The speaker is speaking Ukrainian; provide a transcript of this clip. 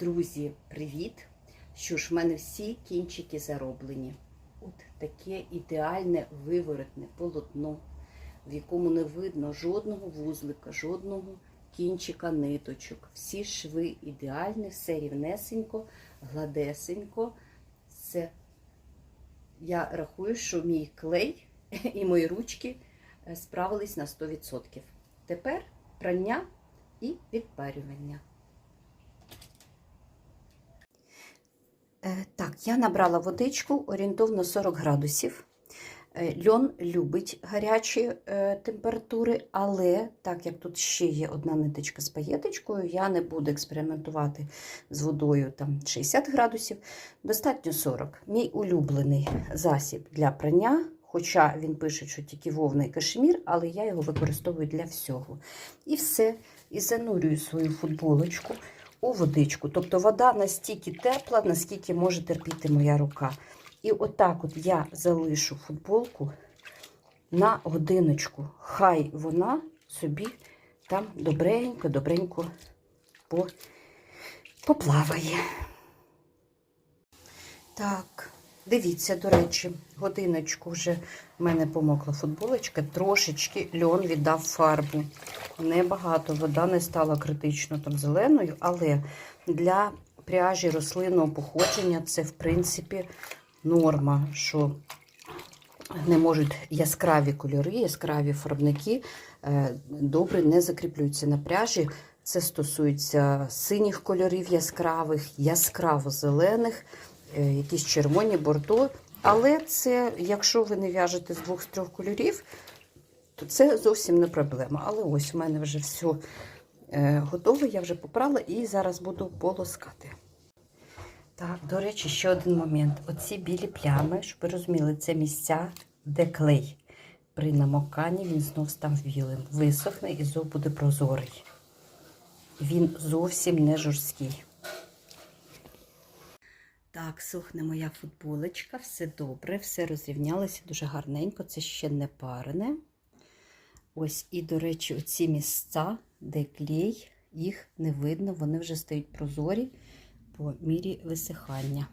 Друзі, привіт! Що ж, в мене всі кінчики зароблені. От таке ідеальне виворотне полотно, в якому не видно жодного вузлика, жодного кінчика ниточок. Всі шви ідеальні, все рівнесенько, гладесенько. Це я рахую, що мій клей і мої ручки е, справились на 100%. Тепер прання і відпарювання. Так, я набрала водичку орієнтовно 40 градусів. Е, Льон любить гарячі е, температури, але так як тут ще є одна ниточка з паєточкою, я не буду експериментувати з водою там 60 градусів, достатньо 40. Мій улюблений засіб для прання, хоча він пише, що тільки вовна і кашемір, але я його використовую для всього. І все, і занурюю свою футболочку у водичку. Тобто вода настільки тепла, наскільки може терпіти моя рука. І отак от я залишу футболку на годиночку. Хай вона собі там добренько-добренько поплаває. Так, дивіться, до речі, годиночку вже в мене помокла футболочка, трошечки льон віддав фарбу. Небагато, вода не стала критично там зеленою, але для пряжі рослинного походження це, в принципі, норма, що не можуть яскраві кольори, яскраві фарбники е, добре не закріплюються на пряжі. Це стосується синіх кольорів яскравих, яскраво зелених, е, якісь червоні бордо. Але це, якщо ви не в'яжете з двох-трьох кольорів, то це зовсім не проблема. Але ось у мене вже все е, готове, я вже попрала і зараз буду полоскати. Так, до речі, ще один момент. Оці білі плями, щоб ви розуміли, це місця, де клей. При намоканні він знов став білим. Висохне і знов буде прозорий. Він зовсім не жорсткий. Так, сохне моя футболочка, все добре, все розрівнялося дуже гарненько, це ще не парене. Ось, і, до речі, оці місця, де клей, їх не видно, вони вже стають прозорі по мірі висихання.